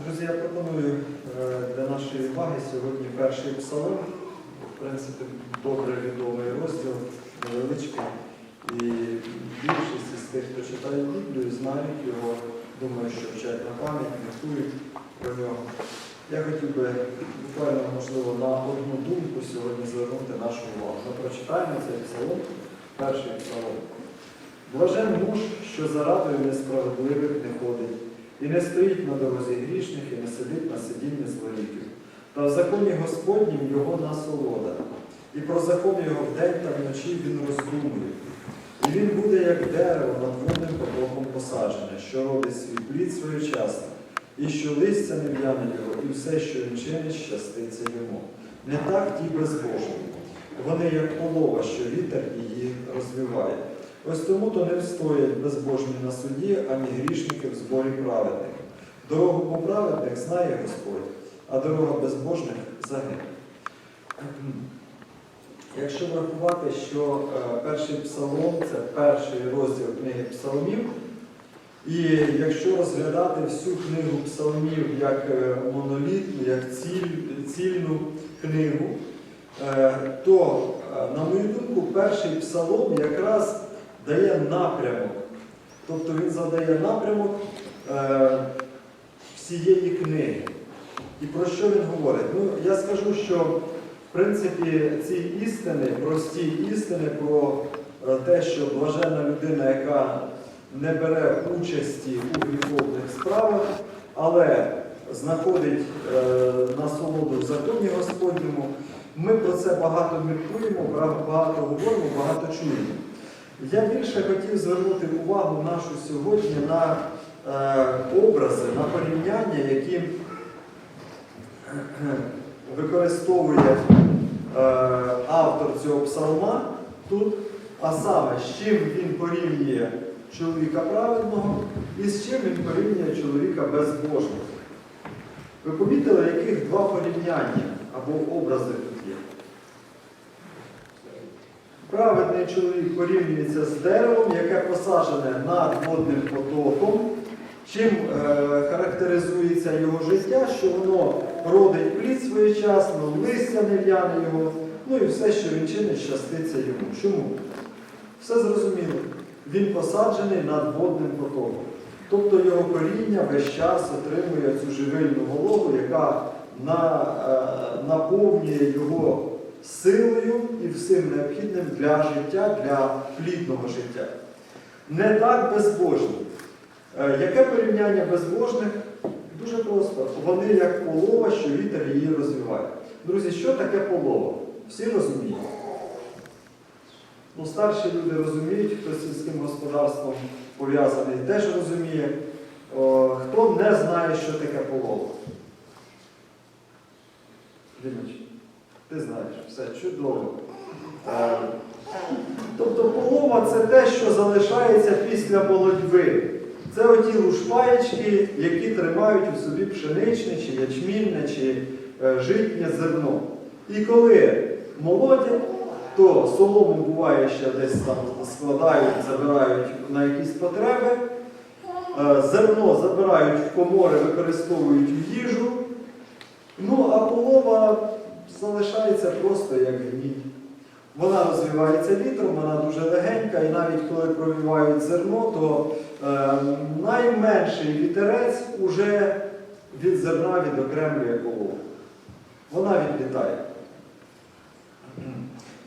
Друзі, я пропоную е, для нашої уваги сьогодні перший псалом. В принципі, добре відомий розділ, невеличкий. І більшість із тих, хто читає Біблію, знають його, думаю, що вчать на пам'ять, міркують про нього. Я хотів би буквально, можливо, на одну думку сьогодні звернути нашу увагу. Ми прочитаємо цей псалом, перший псалом. Блажен муж, що за радою несправедливих не ходить, і не стоїть на дорозі грішних, і не сидить на сидінні злоріків. Та в законі Господнім його насолода, і про закон його вдень та вночі він роздумує. І він буде, як дерево над водним потоком посаджене, що родить свій плід своєчасно, і що листя не в'яне його, і все, що він чинить, щаститься йому. Не так ті безбожні. Вони, як полова, що вітер її розвиває. Ось тому то не встоять безбожні на суді, ані грішники в зборі праведних. Дорогу по праведних знає Господь, а дорога безбожних загине. Якщо врахувати, що е, перший псалом це перший розділ книги псалмів, і якщо розглядати всю книгу псалмів як е, монолітну, як ціль, цільну книгу, е, то, на мою думку, перший псалом якраз дає напрямок. Тобто він задає напрямок е, всієї книги. І про що він говорить? Ну, я скажу, що в принципі ці істини, прості істини про е, те, що блаженна людина, яка не бере участі у гріховних справах, але знаходить е, насолоду в законі Господньому, ми про це багато міркуємо, багато говоримо, багато чуємо. Я більше хотів звернути увагу нашу сьогодні на е, образи, на порівняння, які е, використовує е, автор цього псалма тут, а саме, з чим він порівнює чоловіка праведного і з чим він порівнює чоловіка безбожного. Ви помітили, яких два порівняння або образи тут чоловік порівнюється з деревом, яке посаджене над водним потоком. Чим е, характеризується його життя, що воно родить плід своєчасно, листя не в'яне його, ну і все, що він чинить, щаститься йому. Чому? Все зрозуміло. Він посаджений над водним потоком. Тобто його коріння весь час отримує цю живильну вологу, яка на, е, наповнює його силою і всім необхідним для життя, для плідного життя. Не так безбожні. Е, Яке порівняння безбожних? Дуже просто. Вони як полова, що вітер її розвиває. Друзі, що таке полова? Всі розуміють. Ну, старші люди розуміють, хто з сільським господарством пов'язаний, теж розуміє. Хто не знає, що таке полова? Дімич, ти знаєш, все чудово. Е, Тобто полова це те, що залишається після молодьби. Це оті лушпаєчки, які тримають у собі пшеничне, чи ячмінне, чи е, житнє зерно. І коли молодять, то солому буває ще десь там складають, забирають на якісь потреби, е, зерно забирають в комори, використовують в їжу. Ну, а полова залишається просто як гній. Вона розвивається вітром, вона дуже легенька, і навіть коли провівають зерно, то е, найменший вітерець уже від зерна відокремлює полову. Вона відлітає.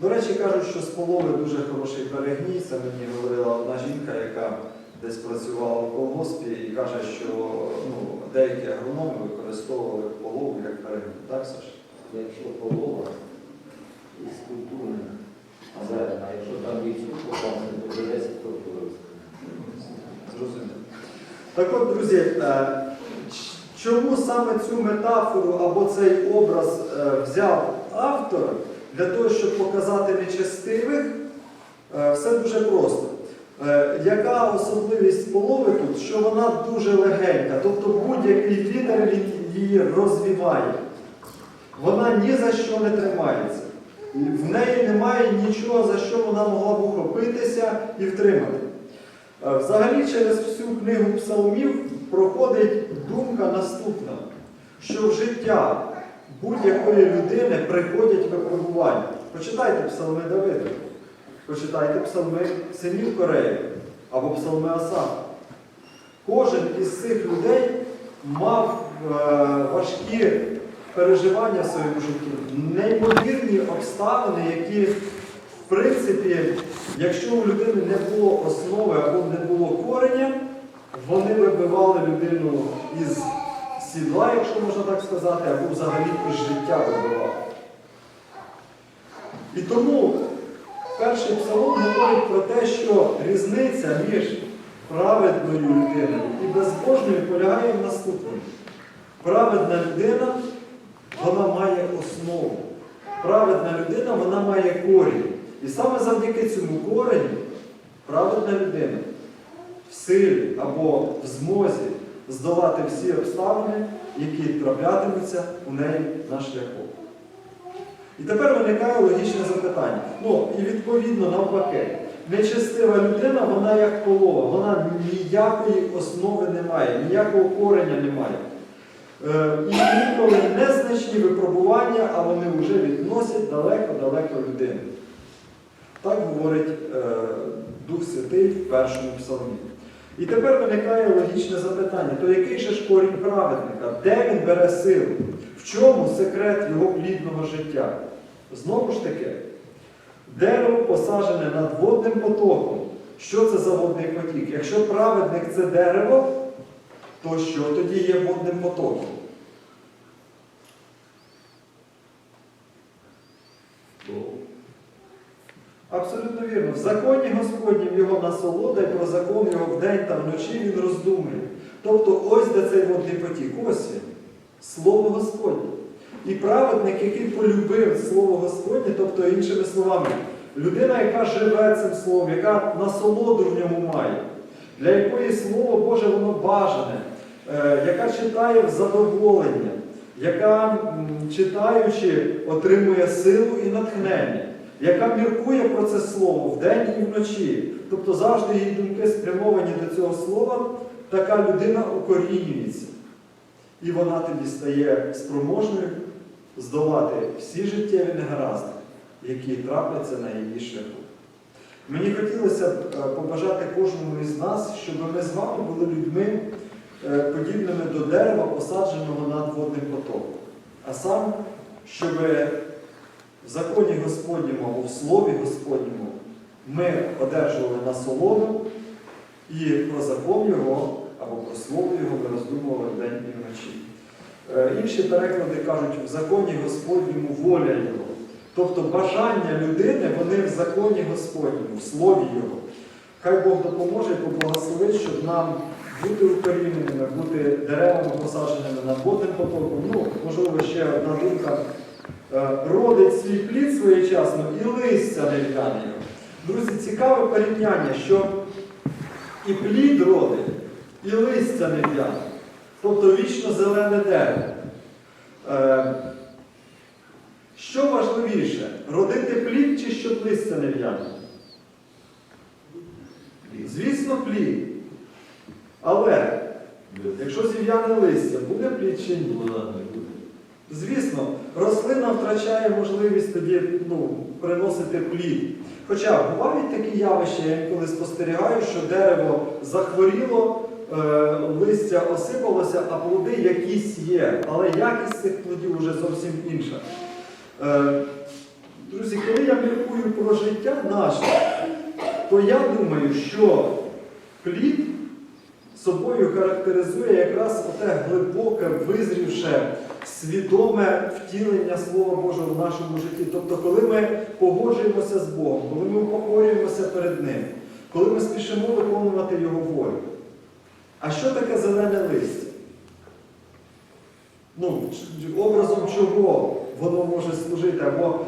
До речі, кажуть, що з полови дуже хороший перегній. Це мені говорила одна жінка, яка десь працювала в колгоспі і каже, що ну, деякі агрономи використовували полову як перегній. Так, Саш? Якщо полова із культурних, а якщо там є цукор, то буде 10 років. Так от, друзі, е, чому саме цю метафору або цей образ е, взяв автор для того, щоб показати нечестивих, е, все дуже просто. Яка особливість полови тут, що вона дуже легенька, тобто будь-який вітер її розвіває. Вона ні за що не тримається. В неї немає нічого, за що вона могла б ухопитися і втримати. Е, Взагалі через всю книгу псалмів проходить думка наступна. що в життя будь-якої людини приходять випробування. Почитайте псалми Давида, почитайте псалми синів Кореї або псалми Асафа. Кожен із цих людей мав е, важкі переживання в своєму житті, неймовірні обставини, які, в принципі, якщо у людини не було основи або не було кореня, вони вибивали людину із сідла, якщо можна так сказати, або взагалі із життя вибивали. І тому перший псалом говорить про те, що різниця між праведною людиною і безбожною полягає в наступному. Праведна людина, вона має основу. Праведна людина, вона має корінь. І саме завдяки цьому кореню праведна людина в силі або в змозі здолати всі обставини, які траплятимуться у неї на шляху. І тепер виникає логічне запитання. Ну, і відповідно навпаки, нечестива людина, вона як полова, вона ніякої основи не має, ніякого кореня не має. Е, і інколи незначні випробування, а вони вже відносять далеко-далеко людину. Так говорить е, Дух Святий в першому псалмі. І тепер виникає логічне запитання: то який же ж корінь праведника? Де він бере силу? В чому секрет його плідного життя? Знову ж таки, дерево посаджене над водним потоком. Що це за водний потік? Якщо праведник це дерево, то що тоді є водним потоком? Абсолютно вірно. В законі Господнім його насолода і про закон його вдень та вночі він роздумує. Тобто ось де цей водний потік. Ось він. Слово Господнє. І праведник, який полюбив Слово Господнє, тобто іншими словами, людина, яка живе цим словом, яка насолоду в ньому має, для якої Слово Боже воно бажане, яка читає в задоволення, яка, читаючи, отримує силу і натхнення, яка міркує про це слово вдень і вночі. Тобто завжди її думки спрямовані до цього слова, така людина укорінюється. І вона тоді стає спроможною здолати всі життєві негаразди, які трапляться на її шляху. Мені хотілося б е, побажати кожному із нас, щоб ми з вами були людьми, е, подібними до дерева, посадженого над водним потоком. А саме, щоб в законі Господньому або в Слові Господньому ми одержували насолоду і про закон Його або про слово Його ми роздумували вдень і вночі. Е, Інші переклади кажуть, в законі Господньому воля Його. Тобто бажання людини, вони в законі Господньому, в слові Його. Хай Бог допоможе і поблагословить, щоб нам бути укоріненими, бути деревами посадженими над водним потоком. Ну, можливо, ще одна думка. Е, Родить свій плід своєчасно і листя не в'яне. Друзі, цікаве порівняння, що і плід родить, і листя не в'яне. Тобто вічно зелене дерево. Е, Що важливіше, родити плід чи щоб листя не в'яне? Звісно, плід. Але якщо зів'яне листя, буде плід чи ні? Звісно, рослина втрачає можливість тоді ну, приносити плід. Хоча бувають такі явища, я інколи спостерігаю, що дерево захворіло, е, листя осипалося, а плоди якісь є. Але якість цих плодів вже зовсім інша. Е, друзі, коли я міркую про життя наше, то я думаю, що плід собою характеризує якраз оте глибоке, визрівше, свідоме втілення Слова Божого в нашому житті. Тобто, коли ми погоджуємося з Богом, коли ми упокорюємося перед Ним, коли ми спішимо виконувати Його волю. А що таке зелене листя? Ну, образом чого воно може служити, або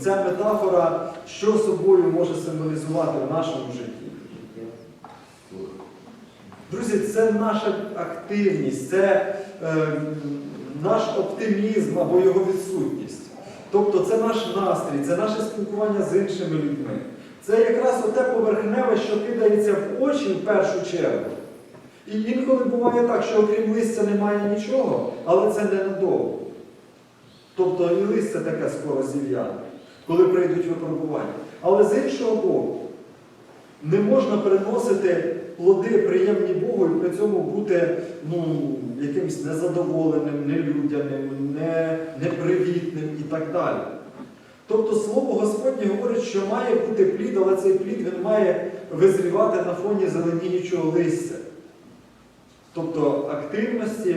ця метафора, що собою може символізувати в нашому житті. Друзі, це наша активність, це е, наш оптимізм або його відсутність. Тобто це наш настрій, це наше спілкування з іншими людьми. Це якраз оте поверхневе, що кидається в очі в першу чергу. І інколи буває так, що окрім листя немає нічого, але це ненадовго. Тобто і листя таке скоро зів'яне, коли прийдуть випробування. Але з іншого боку, не можна приносити плоди приємні Богу і при цьому бути ну, якимось незадоволеним, нелюдяним, не, непривітним і так далі. Тобто Слово Господнє говорить, що має бути плід, але цей плід він має визрівати на фоні зеленіючого листя. Тобто активності,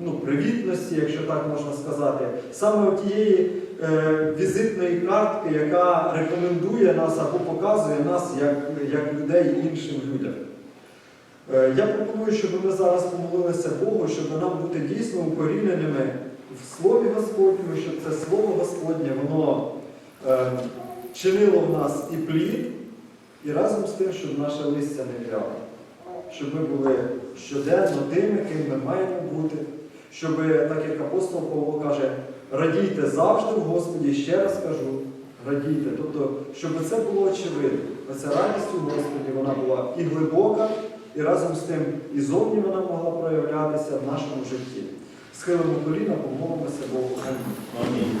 ну, привітності, якщо так можна сказати, саме тієї е, візитної картки, яка рекомендує нас або показує нас як, як людей іншим людям. Е, я пропоную, щоб ми зараз помолилися Богу, щоб нам бути дійсно укоріненими в Слові Господньому, щоб це Слово Господнє, воно е, чинило в нас і плід, і разом з тим, щоб наше листя не вяло. Щоб ми були щоденно тими, ким ми маємо бути, щоб, так як апостол Павло каже, радійте завжди в Господі, ще раз кажу, радійте. Тобто, щоб це було очевидно. Оця радість у Господі вона була і глибока, і разом з тим і зовні вона могла проявлятися в нашому житті. Схилимо коліна, помолимося Богу. Амінь. Амінь.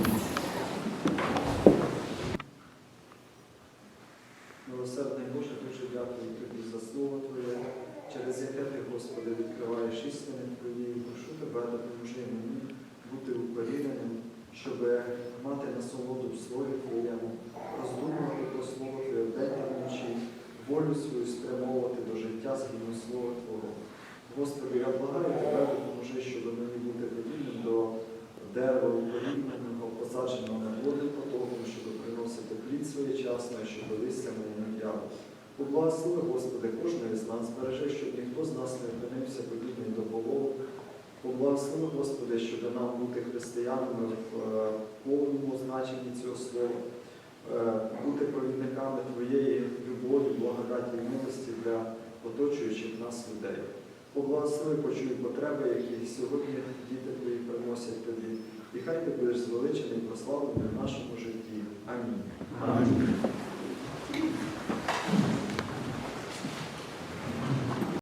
Милосердний Боже, дуже дякую Тобі за слово Твоє, через яке Ти, Господи, відкриваєш істини Твої. Прошу допоможи мені бути укоріненим, щоб мати насолоду в Слові Твоєму, роздумувати про Слово Твоє вдень та вночі, волю свою спрямовувати до життя згідно Слова Твого. Господи, я благаю Тебе, допоможи, щоб мені бути подібним до дерева укоріненого, посадженого на води потоком, щоб приносити плід своєчасно, щоб листя моє в'яло. Поблагослови, Господи, кожного з нас, збережи, щоб ніхто з нас не опинився подібний до полову. Поблагослови, Господи, щоб нам бути християнами в е, повному значенні цього слова, е, бути провідниками Твоєї любові, благодаті і милості для оточуючих нас людей. Поблагослови, почуй потреби, які сьогодні діти Твої приносять тобі. І хай ти будеш звеличений і прославлений в нашому житті. Амінь. Амінь.